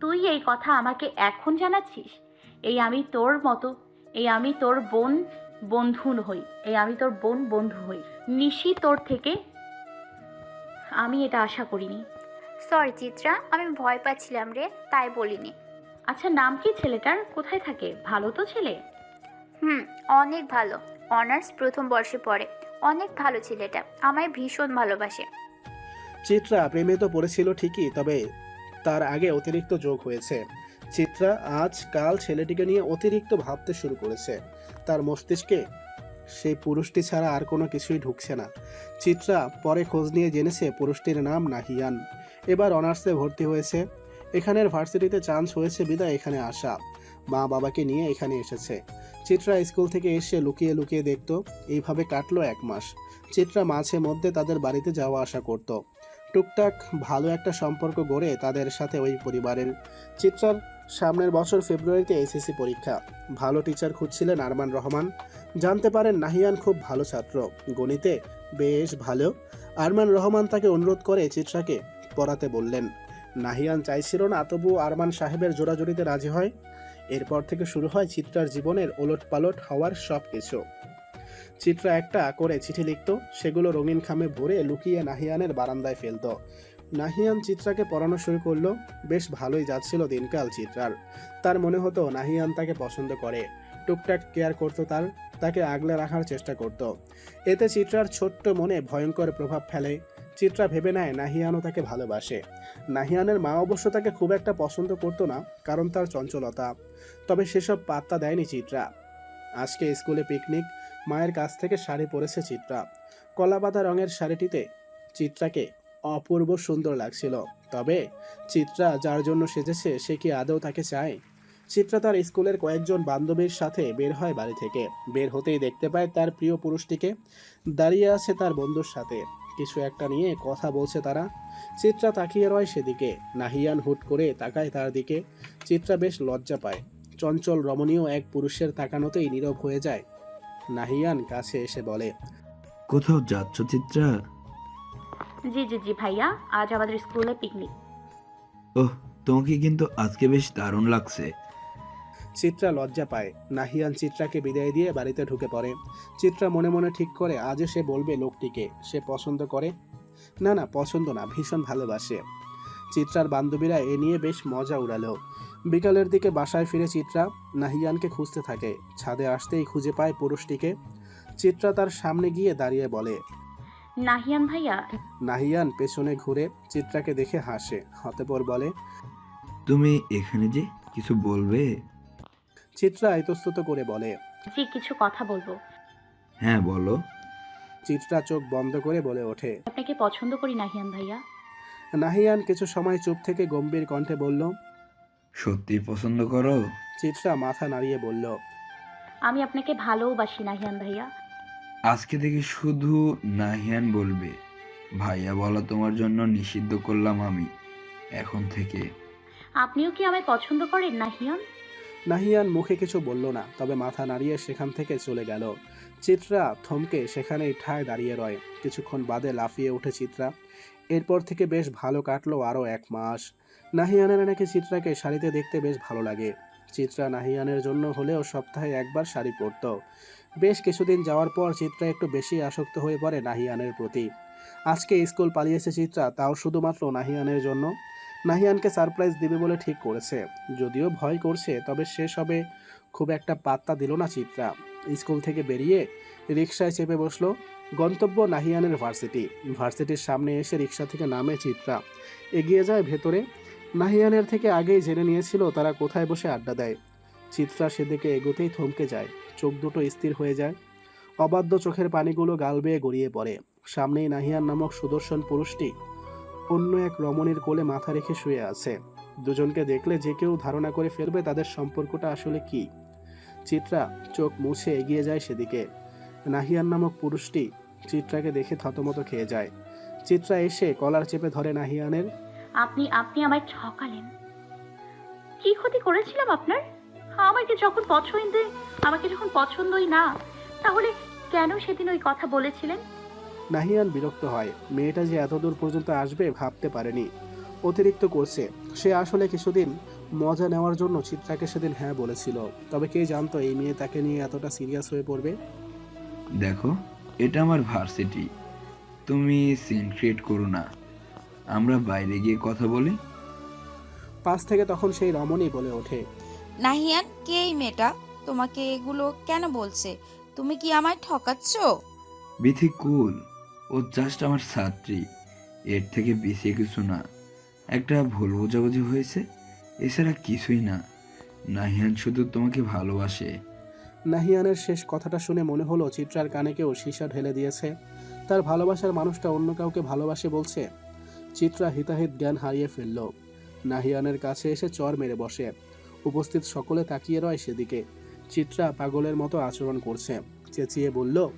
তুই এই কথা আমাকে এখন জানাচ্ছিস? এই আমি তোর মতো এই আমি তোর বোন বন্ধু হই। এই আমি তোর বোন বন্ধু হই। নিশি তোর থেকে আমি এটা আশা করিনি। সরি চিত্রা আমি ভয় পাচ্ছিলাম রে তাই বলিনি। আচ্ছা নাম কি ছেলেটার? কোথায় থাকে? ভালো তো ছেলে? হুম অনেক ভালো। অনার্স প্রথম বর্ষে পড়ে। অনেক ভালো ছেলেটা। আমায় ভীষণ ভালোবাসে। চিত্রা প্রেমে তো পড়েছিল ঠিকই, তবে তার আগে অতিরিক্ত যোগ হয়েছে। চিত্রা আজ কাল ছেলেটিকে নিয়ে অতিরিক্ত ভাবতে শুরু করেছে। তার মস্তিষ্কে সেই পুরুষটি ছাড়া আর কোনো কিছুই ঢুকছে না। চিত্রা পরে খোঁজ নিয়ে জেনেছে পুরুষটির নাম নাহিয়ান। এবার অনার্সে ভর্তি হয়েছে। এখানের ভার্সিটিতে চান্স হয়েছে বিদায় এখানে আসা। মা বাবাকে নিয়ে এখানে এসেছে। চিত্রা স্কুল থেকে এসে লুকিয়ে লুকিয়ে দেখতো, এইভাবে কাটলো এক মাস। চিত্রা মাঝে মধ্যে তাদের বাড়িতে যাওয়া আসা করত। টুকটাক ভালো একটা সম্পর্ক গড়ে তাদের সাথে ওই পরিবারের। চিত্রার সামনের বছর ফেব্রুয়ারিতে এসএসসি পরীক্ষা। ভালো টিচার খুঁজছিলেন আরমান রহমান। জানতে পারেন নাহিয়ান খুব ভালো ছাত্র। গণিতে বেশ ভালো। আরমান রহমান তাকে অনুরোধ করে চিত্রাকে পড়াতে বললেন, নাহিয়ান চাইছিল না তবু আরমান সাহেবের জোড়াজুড়িতে রাজি হয়। এরপর থেকে শুরু হয় চিত্রার জীবনের ওলট পালট হওয়ার সব কিছু চিত্রা একটা করে চিঠি লিখত, সেগুলো রঙিন খামে ভরে লুকিয়ে নাহিয়ানের বারান্দায় ফেলতো। নাহিয়ান চিত্রাকে পড়ানো শুরু করল, বেশ ভালোই যাচ্ছিল দিনকাল চিত্রার। তার মনে হতো নাহিয়ান তাকে পছন্দ করে, টুকটাক কেয়ার করতো তার, তাকে আগলে রাখার চেষ্টা করত। এতে চিত্রার ছোট্ট মনে ভয়ঙ্কর প্রভাব ফেলে। চিত্রা ভেবে নেয় নাহিয়ানও তাকে ভালোবাসে। নাহিয়ানের মা অবশ্য তাকে খুব একটা পছন্দ করতো না, কারণ তার চঞ্চলতা। তবে সেসব পাত্তা দেয়নি চিত্রা। আজকে স্কুলে পিকনিক, মায়ের কাছ থেকে শাড়ি পরেছে চিত্রা। কলাপাতা রঙের শাড়িটিতে চিত্রাকে অপূর্ব সুন্দর লাগছিল। তবে চিত্রা যার জন্য সেজেছে, সে কি আদৌ তাকে চায়? চিত্রা তার স্কুলের কয়েকজন বান্ধবীর সাথে বের হয় বাড়ি থেকে। বের হতেই দেখতে পায় তার প্রিয় পুরুষটিকে দাঁড়িয়ে আছে তার বন্ধুর সাথে। কিছু একটা নিয়ে কথা বলছে তারা। চিত্রা তাকিয়ে রয় সেদিকে। নাহিয়ান হুট করে তাকায় তার দিকে। চিত্রা বেশ লজ্জা পায়। চঞ্চল রমণীয় এক পুরুষের তাকানোতেই নীরব হয়ে যায়। নাহিয়ান কাছে এসে বলে কোথাও যাচ্ছ চিত্রা? জি জি জি ভাইয়া আজ আমাদের স্কুলে পিকনিক। ওহ তোমাকে কিন্তু আজকে বেশ দারুণ লাগছে। চিত্রা লজ্জা পায়। নাহিয়ান চিত্রাকে বিদায় দিয়ে বাড়িতে ঢুকে পড়ে। চিত্রা মনে মনে ঠিক করে আজও সে বলবে লোকটিকে সে পছন্দ করে? না না পছন্দ না ভীষণ ভালোবাসে। চিত্রার বান্ধবীরা এ নিয়ে বেশ মজা উড়ালো। বিকালের দিকে বাসায় ফিরে চিত্রা নাহিয়ানকে খুঁজতে থাকে। ছাদে আসতেই খুঁজে পায় পুরুষটিকে। চিত্রা তার সামনে গিয়ে দাঁড়িয়ে বলে নাহিয়ান ভাইয়া। নাহিয়ান পেছনে ঘুরে চিত্রাকে দেখে হাসে। হতেপর বলে তুমি এখানে যে কিছু বলবে? চিত্রা ইতস্তত করে বলে জি কিছু কথা বলব। হ্যাঁ বলো। চিত্রা চোখ বন্ধ করে বলে ওঠে আপনাকে পছন্দ করি নাহিয়ান ভাইয়া। নাহিয়ান কিছু সময় চুপ থেকে গম্ভীর কণ্ঠে বলল সত্যি পছন্দ করো? চিত্রা মাথা নাড়িয়ে বলল আমি আপনাকে ভালোবাসি নাহিয়ান ভাইয়া। আজকে থেকে শুধু নাহিয়ান বলবে। ভাইয়া বলা তোমার জন্য নিষিদ্ধ করলাম আমি এখন থেকে। আপনিও কি আমায় পছন্দ করেন নাহিয়ান? নাহিয়ান মুখে কিছু বলল না তবে মাথা নাড়িয়ে সেখান থেকে চলে গেল। চিত্রা থমকে সেখানেই ঠায় দাঁড়িয়ে রয়। কিছুক্ষণ বাদে লাফিয়ে ওঠে চিত্রা। এরপর থেকে বেশ ভালো কাটলো আরও এক মাস। নাহিয়ানের নাকি চিত্রাকে শাড়িতে দেখতে বেশ ভালো লাগে। চিত্রা নাহিয়ানের জন্য হলেও সপ্তাহে একবার শাড়ি পরতো। বেশ কিছুদিন যাওয়ার পর চিত্রা একটু বেশি আসক্ত হয়ে পড়ে নাহিয়ানের প্রতি। আজকে স্কুল পালিয়েছে চিত্রা, তাও শুধুমাত্র নাহিয়ানের জন্য। নাহিয়ানকে সারপ্রাইজ দিবে বলে ঠিক করেছে। যদিও ভয় করছে, তবে শেষ হবে খুব একটা পাত্তা দিল না চিত্রা। স্কুল থেকে বেরিয়ে রিক্সায় চেপে বসল গন্তব্য নাহিয়ানের ভার্সিটি। ভার্সিটির সামনে এসে রিক্সা থেকে নামে চিত্রা। এগিয়ে যায় ভেতরে। নাহিয়ানের থেকে আগেই জেনে নিয়েছিল তারা কোথায় বসে আড্ডা দেয়। চিত্রা সেদিকে এগোতেই থমকে যায়, চোখ দুটো স্থির হয়ে যায়। অবাধ্য চোখের পানিগুলো গাল বেয়ে গড়িয়ে পড়ে। সামনেই নাহিয়ান নামক সুদর্শন পুরুষটি অন্য এক রমণীর কোলে মাথা রেখে শুয়ে আছে। দুজনকে দেখলে যে কেউ ধারণা করে ফেলবে তাদের সম্পর্কটা আসলে কি। চিত্রা চোখ মুছে এগিয়ে যায় সেদিকে। নাহিয়ান নামক পুরুষটি চিত্রাকে দেখে থতমত খেয়ে যায়। চিত্রা এসে কলার চেপে ধরে নাহিয়ানের আপনি আপনি আমায় ঠকালেন। কি ক্ষতি করেছিলাম আপনার? আমাকে যখন পছন্দ আমাকে যখন পছন্দই না তাহলে কেন সেদিন ওই কথা বলেছিলেন? নাহিয়ান বিরক্ত হয়। মেয়েটা যে এতদূর পর্যন্ত আসবে ভাবতে পারেনি। অতিরিক্ত করছে। সে আসলে কিছুদিন মজা নেওয়ার জন্য চিত্রাকে সেদিন হ্যাঁ বলেছিল। তবে কে জানতো এই মেয়ে তাকে নিয়ে এতটা সিরিয়াস হয়ে পড়বে? দেখো এটা আমার ভার্সিটি। তুমি সিন ক্রিয়েট করো না। আমরা বাইরে গিয়ে কথা বলি? পাশ থেকে তখন সেই রমণী বলে ওঠে নাহিয়ান কে এই মেয়েটা? তোমাকে এগুলো কেন বলছে? তুমি কি আমায় ঠকাচ্ছ? বিথি কুল ও জাস্ট আমার ছাত্রী। এর থেকে বেশি কিছু না। একটা ভুল বোঝাবুঝি হয়েছে এছাড়া কিছুই না। নাহিয়ান শুধু তোমাকে ভালোবাসে। নাহিয়ানের শেষ কথাটা শুনে মনে হলো চিত্রার কানে কেউ সীসা ঢেলে দিয়েছে। তার ভালোবাসার মানুষটা অন্য কাউকে ভালোবাসে বলছে। চিত্রা হিতাহিত জ্ঞান হারিয়ে ফেলল। নাহিয়ানের কাছে এসে চর মেরে বসে। উপস্থিত সকলে তাকিয়ে রয় সেদিকে। চিত্রা পাগলের মতো আচরণ করছে। চেঁচিয়ে বলল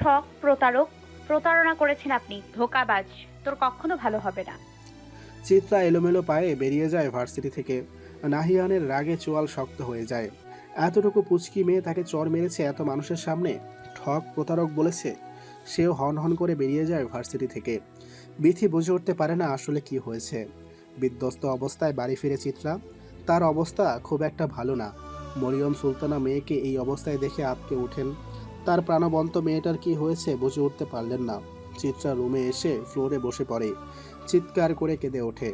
ঠক প্রতারক প্রতারণা করেছেন আপনি ধোকাবাজ। তোর কখনো ভালো হবে না। চিত্রা এলোমেলো পায়ে বেরিয়ে যায় ভার্সিটি থেকে। নাহিয়ানের রাগে চোয়াল শক্ত হয়ে যায়। এতটুকু পুচকি মেয়ে তাকে চর মেরেছে এত মানুষের সামনে? ঠক প্রতারক বলেছে? সেও হন হন করে বেরিয়ে যায় ভার্সিটি থেকে। বিথি বুঝে উঠতে পারে না আসলে কি হয়েছে। বিধ্বস্ত অবস্থায় বাড়ি ফিরে চিত্রা, তার অবস্থা খুব একটা ভালো না। মরিয়ম সুলতানা মেয়েকে এই অবস্থায় দেখে আটকে ওঠেন। তার প্রাণবন্ত মেয়েটার কি হয়েছে বুঝে উঠতে পারলেন না। চিত্রা রুমে এসে ফ্লোরে বসে পড়ে, চিৎকার করে কেঁদে ওঠে।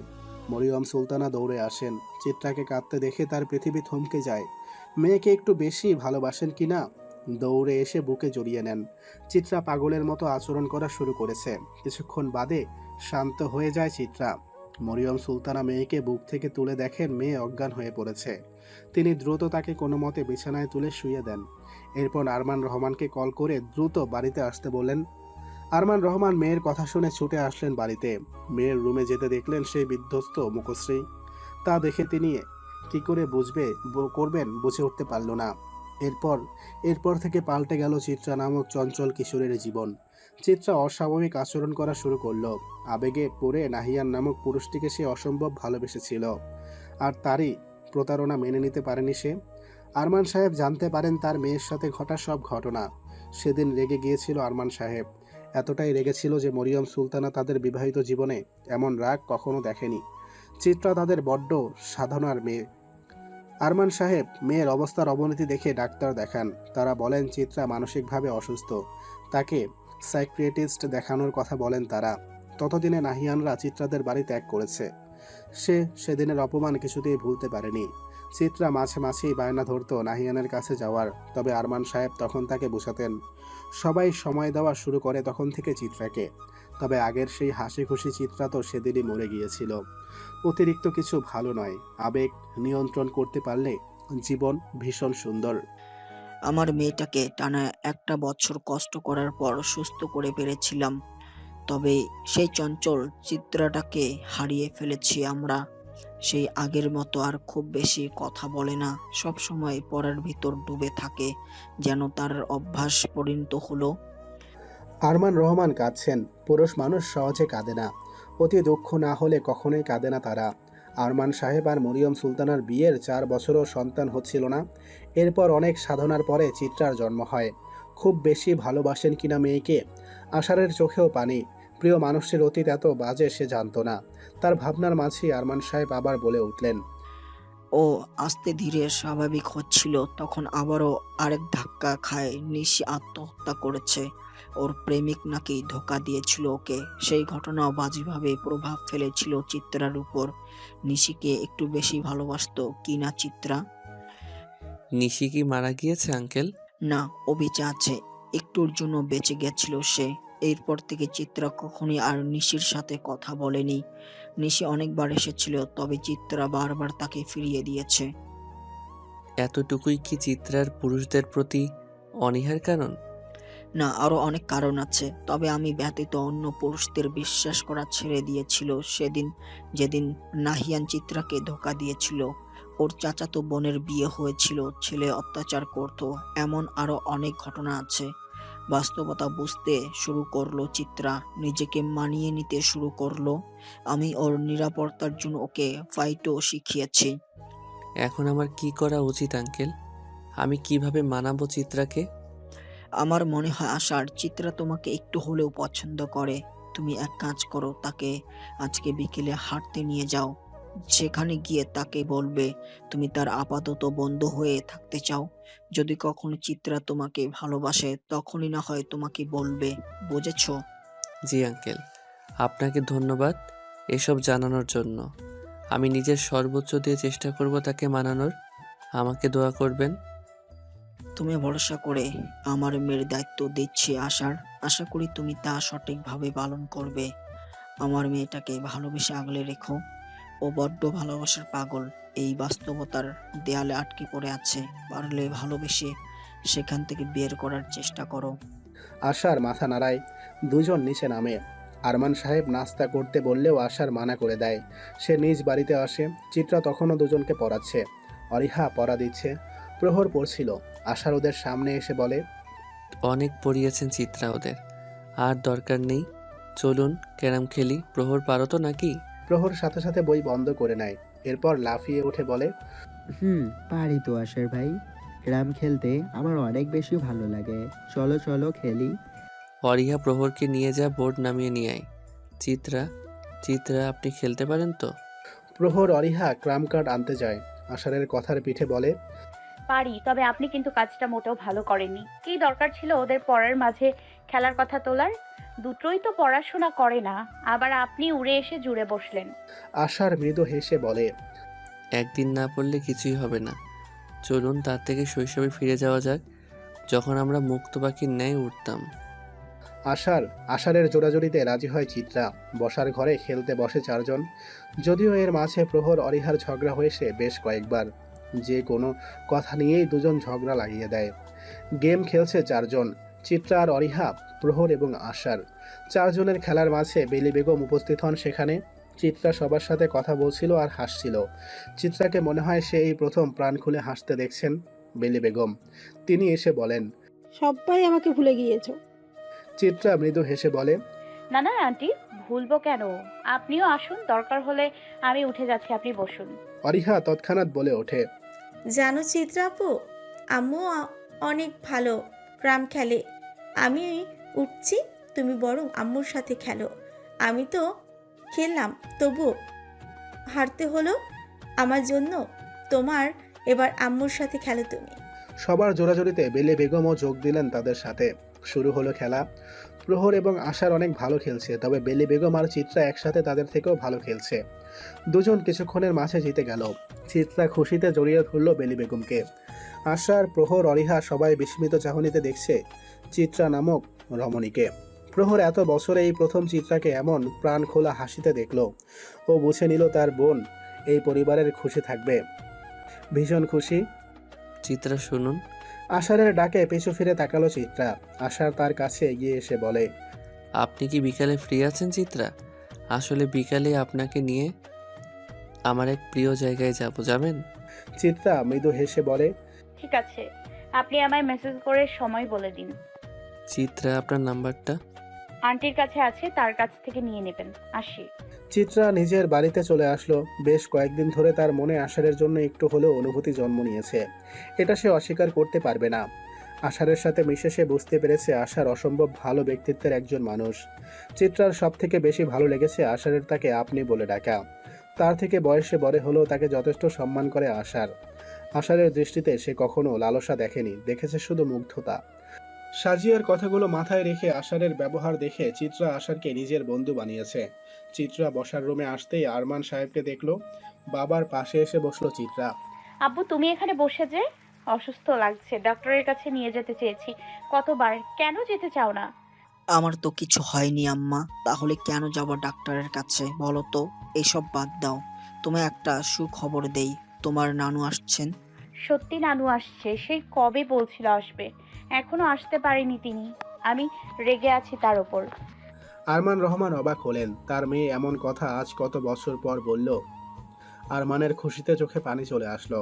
মরিয়ম সুলতানা দৌড়ে আসেন। চিত্রাকে কাঁদতে দেখে তার পৃথিবী থমকে যায়। মেয়েকে একটু বেশি ভালোবাসেন কি না? দৌড়ে এসে বুকে জড়িয়ে নেন। চিত্রা পাগলের মতো আচরণ করা শুরু করেছে। কিছুক্ষণ বাদে শান্ত হয়ে যায় চিত্রা। মরিয়ম সুলতানা মেয়েকে বুক থেকে তুলে দেখেন, মেয়ে অজ্ঞান হয়ে পড়েছে। তিনি দ্রুত তাকে কোনো মতে বিছানায় তুলে শুয়ে দেন। এরপর আরমান রহমানকে কল করে দ্রুত বাড়িতে আসতে বলেন আরমান রহমান মেয়ের কথা শুনে ছুটে আসলেন বাড়িতে। মেয়ের রুমে যেতে দেখলেন সেই বিধ্বস্ত মুখশ্রী। তা দেখে তিনি কি করে বুঝবে করবেন বুঝে উঠতে পারল না। এরপর এরপর থেকে পাল্টে গেল চিত্রা নামক চঞ্চল কিশোরের জীবন। চিত্রা অস্বাভাবিক আচরণ করা শুরু করল। আবেগে পড়ে নাহিয়ান নামক পুরুষটিকে সে অসম্ভব ভালোবেসেছিল। আর তারই প্রতারণা মেনে নিতে পারেনি সে। আরমান সাহেব জানতে পারেন তার মেয়ের সাথে ঘটা সব ঘটনা। সেদিন রেগে গিয়েছিল আরমান সাহেব। এতটাই রেগেছিল যে মরিয়ম সুলতানা তাদের বিবাহিত জীবনে এমন রাগ কখনো দেখেনি। চিত্রা তাদের বড্ড সাধনার মেয়ে। আরমান সাহেব মেয়ের অবস্থার অবনতি দেখে ডাক্তার দেখান। তারা বলেন, চিত্রা মানসিকভাবে অসুস্থ। তাকে সাইক্রিয়েটিস্ট দেখানোর কথা বলেন তারা। ততদিনে নাহিয়ানরা চিত্রাদের বাড়ি ত্যাগ করেছে। সে সেদিনের অপমান কিছুতেই ভুলতে পারেনি। চিত্রা মাঝে মাঝেই বায়না ধরত নাহিয়ানের কাছে যাওয়ার, তবে আরমান সাহেব তখন তাকে বোঝাতেন, সবাই সময় দেওয়া শুরু করে তখন থেকে চিত্রাকে। তবে আগের সেই হাসি খুশি চিত্রা তো সেদিনই মরে গিয়েছিল। অতিরিক্ত কিছু ভালো নয়। আবেগ নিয়ন্ত্রণ করতে পারলে জীবন ভীষণ সুন্দর। আমার মেয়েটাকে টানা একটা বছর কষ্ট করার পর সুস্থ করে পেরেছিলাম তবে সেই চঞ্চল চিত্রাটাকে হারিয়ে ফেলেছি আমরা। সেই আগের মতো আর খুব বেশি কথা বলে না। সব সময় পড়ার ভিতর ডুবে থাকে, যেন তার অভ্যাস পরিণত হলো। আরমান রহমান কাঁদছেন। পুরুষ মানুষ সহজে কাঁদে না। অতি দুঃখ না হলে কখনোই কাঁদে না তারা। আরমান সাহেব আর মরিয়ম সুলতানার বিয়ের চার বছরও সন্তান হচ্ছিল না। এরপর অনেক সাধনার পরে চিত্রার জন্ম হয়। খুব বেশি ভালোবাসেন কিনা মেয়েকে, আষাঢ়ের চোখেও পানি। প্রিয় মানুষের অতীত এত বাজে সে জানত না। তার ভাবনার মাঝেই আরমান সাহেব আবার বলে উঠলেন, ও আস্তে ধীরে স্বাভাবিক হচ্ছিল, তখন আবারও আরেক ধাক্কা খায় নিশি আত্মহত্যা করেছে। ওর প্রেমিক নাকি ধোকা দিয়েছিল ওকে। সেই ঘটনাও বাজেভাবে প্রভাব ফেলেছিল চিত্রার উপর। নিশিকে একটু বেশি ভালোবাসতো কি না চিত্রা? নিশি কি মারা গিয়েছে আঙ্কেল? না ও বেঁচে আছে। একটুর জন্য বেঁচে গেছিল সে। এরপর থেকে চিত্রা কখনই আর নিশির সাথে কথা বলেনি। নিশি অনেকবার এসেছিল তবে চিত্রা বারবার তাকে ফিরিয়ে দিয়েছে। এতটুকুই কি চিত্রার পুরুষদের প্রতি অনীহার কারণ? না আরও অনেক কারণ আছে। তবে আমি ব্যতীত অন্য পুরুষদের বিশ্বাস করা ছেড়ে দিয়েছিল সেদিন যেদিন নাহিয়ান চিত্রাকে ধোকা দিয়েছিল। ওর চাচাতো বোনের বিয়ে হয়েছিল, ছেলে অত্যাচার করত, এমন আরও অনেক ঘটনা আছে। বাস্তবতা বুঝতে শুরু করল চিত্রা, নিজেকে মানিয়ে নিতে শুরু করল। আমি ওর নিরাপত্তার জন্য ওকে ফাইটও শিখিয়েছি। এখন আমার কি করা উচিত, আঙ্কেল? আমি কীভাবে মানাবো চিত্রাকে? আমার মনে হয় আশার চিত্রা তোমাকে একটু হলেও পছন্দ করে। তুমি এক কাজ করো, তাকে আজকে বিকেলে হাঁটতে নিয়ে যাও। সেখানে গিয়ে তাকে বলবে, তুমি তার আপাতত বন্ধ হয়ে থাকতে চাও। যদি কখনো চিত্রা তোমাকে ভালোবাসে, তখনই না হয় তোমাকে বলবে। বুঝেছ? জি, আঙ্কেল। আপনাকে ধন্যবাদ এসব জানানোর জন্য। আমি নিজের সর্বোচ্চ দিয়ে চেষ্টা করব তাকে মানানোর। আমাকে দোয়া করবেন। তুমি ভরসা করে আমার মেয়ের দায়িত্ব দিচ্ছি, আশার। আশা করি তুমি তা সঠিকভাবে পালন করবে। আমার মেয়েটাকে ভালোবেসে আগলে রেখো। ও বড্ড ভালোবাসার পাগল। এই বাস্তবতার দেয়ালে আটকে পড়ে আছে। পারলে ভালোবেসে সেখান থেকে বের করার চেষ্টা করো। আশার মাথা নাড়ায়। দুজন নিচে নামে। আরমান সাহেব নাস্তা করতে বললেও আশার মানা করে দেয়। সে নিজ বাড়িতে আসে। চিত্রা তখনও দুজনকে পড়াচ্ছে। অরিহা পড়া দিচ্ছে। প্রহর পড়ছিল। আশার ওদের সামনে এসে বলে অনেক পড়িয়েছেন চিত্রা ওদের। আর দরকার নেই। চলুন ক্যারাম খেলি। প্রহর পারো তো নাকি? প্রহর সাথে সাথে বই বন্ধ করে নেয়। এরপর লাফিয়ে উঠে বলে হুম পারি তো আশার ভাই। ক্যারাম খেলতে আমার অনেক বেশি ভালো লাগে। চলো চলো খেলি। অরিহা প্রহরকে নিয়ে যা বোর্ড নামিয়ে নিয়ে আয়। চিত্রা চিত্রা আপনি খেলতে পারেন তো? প্রহর অরিহা ক্রাম কার্ড আনতে যায়। আষাঢ়ের কথার পিঠে বলে পারি তবে আপনি কিন্তু কাজটা মোটেও ভালো করেননি। কী দরকার ছিল ওদের পড়ার মাঝে খেলার কথা তোলার? দুটোই তো পড়াশোনা করে না আবার আপনি উড়ে এসে জুড়ে বসলেন। আশার মৃদু হেসে বলে একদিন না পড়লে কিছুই হবে না। চলুন তার থেকে শৈশবে ফিরে যাওয়া যাক যখন আমরা মুক্ত পাখির ন্যায় উঠতাম আশার আষাঢ়ের জোড়াজোড়িতে রাজি হয় চিত্রা। বসার ঘরে খেলতে বসে চারজন। যদিও এর মাঝে প্রহর অরিহার ঝগড়া হয়েছে বেশ কয়েকবার যে কোনো কথা নিয়েই দুজন ঝগড়া লাগিয়ে দেয়। গেম খেলছে চারজন চিত্রা আর অরিহা প্রহর এবং আশার। চারজনের খেলার মাঝে বেলি বেগম উপস্থিত হন সেখানে। চিত্রা সবার সাথে কথা বলছিল আর হাসছিল। চিত্রাকে মনে হয় সে এই প্রথম প্রাণ খুলে হাসতে দেখছেন বেলি বেগম। তিনি এসে বলেন সবাই আমাকে ভুলে গিয়েছো। চিত্রা মৃদু হেসে বলে না না আন্টি ভুলবো কেন? আপনিও আসুন দরকার হলে আমি উঠে যাচ্ছি আপনি বসুন। অরিহা তৎক্ষণাৎ বলে ওঠে। জানো চিত্রা আপু? আম্মু অনেক ভালো গ্রাম খেলে। আমি উঠছি, তুমি বরং আম্মুর সাথে খেলো। আমি তো খেললাম তবু হারতে হলো আমার জন্য। তোমার এবার আম্মুর সাথে খেলো তুমি। সবার জোড়াজোড়িতে বেলে বেগমও যোগ দিলেন তাদের সাথে। শুরু হলো খেলা। প্রহর এবং আশার অনেক ভালো খেলছে, তবে বেলি বেগম আর চিত্রা একসাথে তাদের থেকেও ভালো খেলছে। দুজন কিছুক্ষণের মাঝে জিতে গেল। চিত্রা খুশিতে জড়িয়ে ধরল বেলি বেগমকে। আশার প্রহর অরিহা সবাই বিস্মিত চাহনিতে দেখছে চিত্রা নামক রমণীকে। প্রহর এত বছরে এই প্রথম চিত্রাকে এমন প্রাণ খোলা হাসিতে দেখল। ও বুঝে নিল তার বোন এই পরিবারের খুশি থাকবে। ভীষণ খুশি। চিত্রা শুনুন। আষাঢ়ের ডাকে পিছু ফিরে তাকালো চিত্রা। আষাঢ় তার কাছে এগিয়ে এসে বলে আপনি কি বিকালে ফ্রি আছেন চিত্রা? আসলে বিকালে আপনাকে নিয়ে আমার এক প্রিয় জায়গায় যাব যাবেন চিত্রা মৃদু হেসে বলে ঠিক আছে আপনি আমায় মেসেজ করে সময় বলে দিন। চিত্রা আপনার নাম্বারটা? আন্টির কাছে আছে তার কাছ থেকে নিয়ে নেবেন আসি। চিত্রা নিজের বাড়িতে চলে আসলো বেশ কয়েকদিন ধরে তার মনে আষাঢ়ের জন্য একটু হলেও অনুভূতি জন্ম নিয়েছে। এটা সে অস্বীকার করতে পারবে না। আষাঢ়ের সাথে মিশে সে বুঝতে পেরেছে আশার অসম্ভব ভালো ব্যক্তিত্বের একজন মানুষ। চিত্রার সব থেকে বেশি ভালো লেগেছে আষাঢ়ের তাকে আপনি বলে ডাকা। তার থেকে বয়সে বড় হলেও তাকে যথেষ্ট সম্মান করে আশার। আশারের দৃষ্টিতে সে কখনো লালসা দেখেনি, দেখেছে শুধু মুগ্ধতা। সাজিয়ার কথাগুলো মাথায় রেখে আশারের ব্যবহার দেখে চিত্রা আশারকে নিজের বন্ধু বানিয়েছে। চিত্রা বসার রুমে আসতেই আরমান সাহেবকে দেখল, বাবার পাশে এসে বসল চিত্রা। আব্বু, তুমি এখানে বসে যে? অসুস্থ লাগছে ডক্টরের কাছে নিয়ে যেতে চেয়েছি। কতবার? কেন যেতে চাও না? আমার তো কিছু হয়নি আম্মা। তাহলে কেন যাব ডাক্তারের কাছে? বলো তো। এসব বাদ দাও। তুমি একটা সুখবর দেই। তোমার নানু আসছেন? সত্যি নানু আসছে। সেই কবে বলছিল আসবে? এখনও আসতে পারেনি তিনি। আমি রেগে আছি তার ওপর। আরমান রহমান অবাক হলেন। তার মেয়ে এমন কথা আজ কত বছর পর বলল আরমানের খুশিতে চোখে পানি চলে আসলো।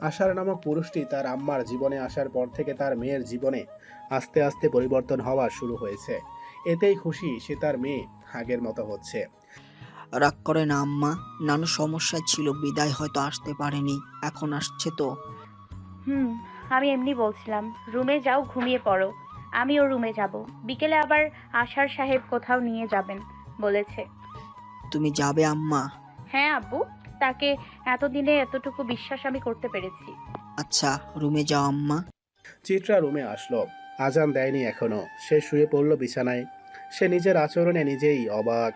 আশার নামক পুরুষটি তার আম্মার জীবনে আসার পর থেকে তার মেয়ের জীবনে আস্তে আস্তে পরিবর্তন হওয়া শুরু হয়েছে। এতেই খুশি সে তার মেয়ে আগের মতো হচ্ছে। রাগ করে না আম্মা নানু সমস্যায় ছিল বিদায় হয়তো আসতে পারেনি এখন আসছে তো। হুম আমি এমনি বলছিলাম রুমে যাও ঘুমিয়ে পড়ো। আমি ওর রুমে যাব। বিকেলে আবার আশার সাহেব কোথাও নিয়ে যাবেন বলেছে। তুমি যাবে আম্মা? হ্যাঁ আব্বু। তাকে এতদিনে এতটুকু বিশ্বাস আমি করতে পেরেছি। আচ্ছা রুমে যাও আম্মা। চিত্রা রুমে আসলো। আজান দেয়নি এখনও। সে শুয়ে পড়ল বিছানায়। সে নিজের আচরণে নিজেই অবাক।